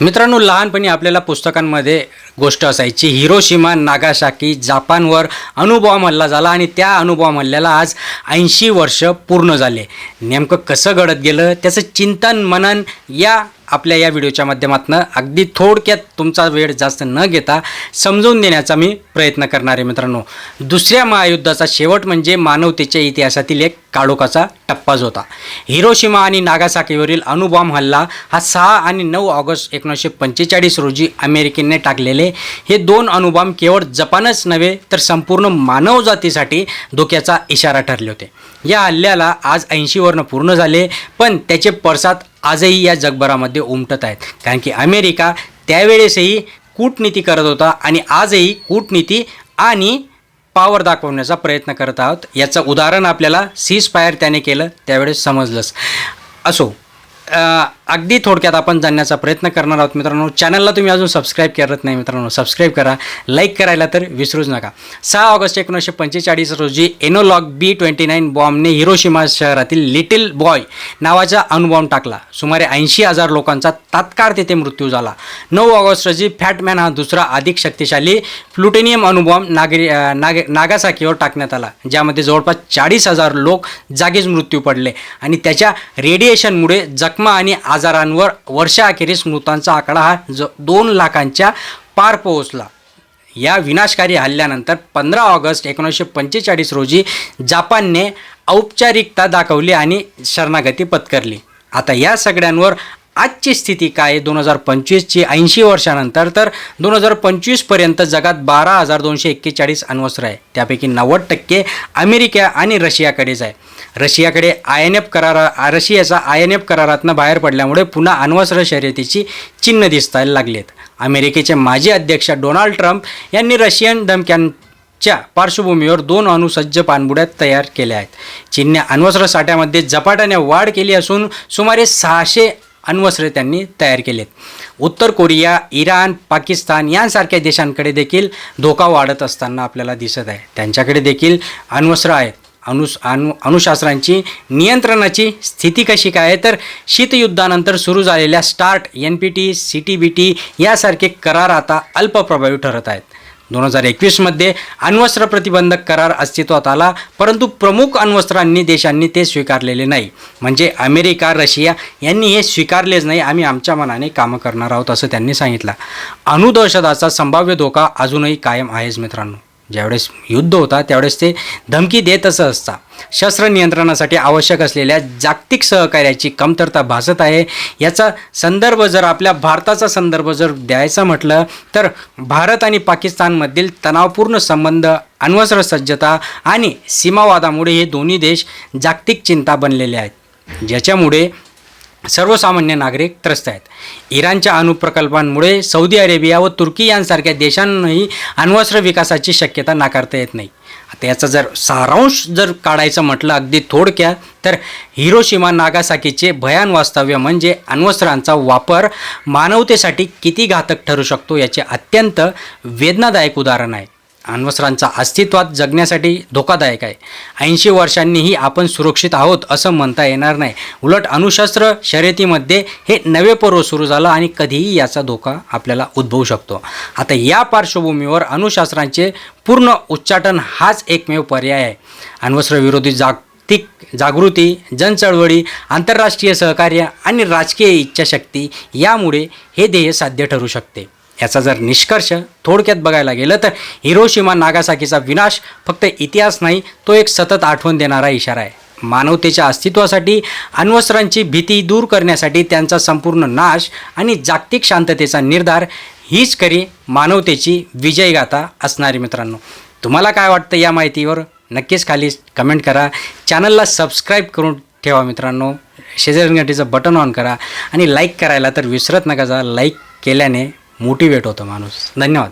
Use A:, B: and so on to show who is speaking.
A: मित्रांनो लहानपणी आपल्याला पुस्तकांमध्ये गोष्ट असायची हिरोशिमा नागासाकी जापानवर अणुबॉम्ब हल्ला झाला आणि त्या अणुबॉम्ब हल्ल्याला आज ऐंशी वर्ष पूर्ण झाले. नेमकं कसं घडत गेलं? त्याचं चिंतन मनन या आपल्या या व्हिडिओच्या माध्यमातून अगदी थोडक्यात तुमचा वेळ जास्त न घेता समजून देण्याचा मी प्रयत्न करणार आहे मित्रांनो. दुसऱ्या महायुद्धाचा शेवट म्हणजे मानवतेच्या इतिहासातील एक काळोखाचा टप्पाच होता. हिरोशिमा आणि नागासाकीवरील अणुबॉम्ब हल्ला हा सहा आणि नऊ ऑगस्ट एकोणीसशे पंचेचाळीस रोजी अमेरिकेने टाकलेले. हे दोन अणुबॉम्ब केवळ जपानच नव्हे तर संपूर्ण मानवजातीसाठी धोक्याचा इशारा ठरले होते. या हल्ल्याला आज ऐंशी वर्ण पूर्ण झाले पण त्याचे पडसाद आजही या जगभरामध्ये उमटत आहेत. कारण की अमेरिका त्यावेळेसही कूटनीती करत होता आणि आजही कूटनीती आणि पावर दाखवण्याचा प्रयत्न करत आहोत. याचं उदाहरण आपल्याला सीज फायर त्याने केलं त्यावेळेस समजलंच. असो अगदी थोडक्यात आपण जाणण्याचा प्रयत्न करणार आहोत मित्रांनो. चॅनलला तुम्ही अजून सबस्क्राईब करत नाही मित्रांनो सबस्क्राईब करा. लाईक करायला तर विसरूच नका. सहा ऑगस्ट एकोणीसशे पंचेचाळीस रोजी एनोलॉग बी ट्वेंटी नाईन बॉम्बने हिरोशिमा शहरातील लिटिल बॉय नावाचा अणुबॉम्ब टाकला. सुमारे ऐंशी हजार लोकांचा तात्काळ तेथे मृत्यू झाला. नऊ ऑगस्ट रोजी फॅटमॅन हा दुसरा अधिक शक्तिशाली प्लुटेनियम अणुबॉम्ब नागरी नाग नागासाकीवर टाकण्यात आला. ज्यामध्ये जवळपास चाळीस हजार लोक जागीच मृत्यू पडले आणि त्याच्या रेडिएशनमुळे जखमा आणि आजारांवर वर्षाअखेरीस मृतांचा आकडा हा ज दोन लाखांच्या पार पोहोचला. या विनाशकारी हल्ल्यानंतर पंधरा ऑगस्ट एकोणीसशे पंचेचाळीस रोजी जापानने औपचारिकता दाखवली आणि शरणागती पत्करली. आता या सगळ्यांवर आजची स्थिती काय दोन हजार पंचवीसची ऐंशी वर्षानंतर तर दोन हजार पंचवीसपर्यंत जगात बारा हजार दोनशे एक्केचाळीस अण्वस्त्र आहे. त्यापैकी नव्वद टक्के अमेरिका आणि रशियाकडेच आहे. रशियाकडे आय एन एफ करारा रशियाचा आय एन एफ करारातनं बाहेर पडल्यामुळे पुन्हा अण्वस्त्र शर्यतीची चिन्ह दिसतायला लागलेत. अमेरिकेचे माजी अध्यक्ष डोनाल्ड ट्रम्प यांनी रशियन धमक्यांच्या पार्श्वभूमीवर दोन अणुसज्ज पाणबुड्या तयार केल्या आहेत. चीनने अण्वस्त्र साठ्यामध्ये झपाट्याने वाढ केली असून सुमारे सहाशे अण्वस्त्रे त्यांनी तयार केलेत. उत्तर कोरिया इराण पाकिस्तान यांसारख्या देशांकडे देखील धोका वाढत असताना आपल्याला दिसत आहे. त्यांच्याकडे देखील अण्वस्त्र आहेत. अनुस अनु अणुशास्त्रांची नियंत्रणाची स्थिती कशी काय आहे? तर शीतयुद्धानंतर सुरू झालेल्या START N P T C T B T यासारखे करार आता अल्प प्रभावी ठरत आहेत. दोन हजार एकवीसमध्ये अण्वस्त्र प्रतिबंधक करार अस्तित्वात आला परंतु प्रमुख अण्वस्त्रांनी देशांनी ते स्वीकारलेले नाही. म्हणजे अमेरिका रशिया यांनी हे स्वीकारलेच नाही आम्ही आमच्या मनाने कामं करणार आहोत असं त्यांनी सांगितलं. अणुदहशताचा संभाव्य धोका अजूनही कायम आहेच मित्रांनो. ज्यावेळेस युद्ध होता त्यावेळेस ते धमकी देतच असता. शस्त्र नियंत्रणासाठी आवश्यक असलेल्या जागतिक सहकार्याची कमतरता भासत आहे. याचा संदर्भ जर आपल्या भारताचा संदर्भ जर द्यायचा म्हटलं तर भारत आणि पाकिस्तानमधील तणावपूर्ण संबंध अण्वस्त्र सज्जता आणि सीमावादामुळे हे दोन्ही देश जागतिक चिंता बनलेले आहेत. ज्याच्यामुळे सर्वसामान्य नागरिक त्रस्त आहेत. इराणच्या अणुप्रकल्पांमुळे सौदी अरेबिया व तुर्की यांसारख्या देशांनाही अण्वस्त्र विकासाची शक्यता नाकारता येत नाही. आता याचा जर सारांश जर काढायचं म्हटलं अगदी थोडक्यात तर हिरोशिमा नागासाकीचे भयान वास्तव्य म्हणजे अण्वस्त्रांचा वापर मानवतेसाठी किती घातक ठरू शकतो याचे अत्यंत वेदनादायक उदाहरण आहे. अण्वस्त्रांचा अस्तित्वात जगण्यासाठी धोकादायक आहे. ऐंशी वर्षांनीही आपण सुरक्षित आहोत असं म्हणता येणार नाही. उलट अणुशस्त्र शर्यतीमध्ये हे नवे पर्व सुरू झालं आणि कधीही याचा धोका आपल्याला उद्भवू शकतो. आता या पार्श्वभूमीवर अणुशास्त्रांचे पूर्ण उच्चाटन हाच एकमेव पर्याय आहे. अण्वस्त्रविरोधी जाग जागतिक जागृती जनचळवळी आंतरराष्ट्रीय सहकार्य आणि राजकीय इच्छाशक्ती यामुळे हे ध्येय साध्य ठरू शकते. याचा जर निष्कर्ष थोडक्यात बघायला गेलं तर हिरोशिमा नागासाकीचा विनाश फक्त इतिहास नाही तो एक सतत आठवण देणारा इशारा आहे. मानवतेच्या अस्तित्वासाठी अण्वस्त्रांची भीती दूर करण्यासाठी त्यांचा संपूर्ण नाश आणि जागतिक शांततेचा निर्धार हीच खरी मानवतेची विजयगाथा असणारी मित्रांनो. तुम्हाला काय वाटतं या माहितीवर? नक्कीच खाली कमेंट करा. चॅनलला सबस्क्राईब करून ठेवा मित्रांनो. शेजारी घंटेचं बटन ऑन करा आणि लाईक करायला तर विसरत नका जा. लाईक केल्याने मोटिवेट होतं माणूस. धन्यवाद.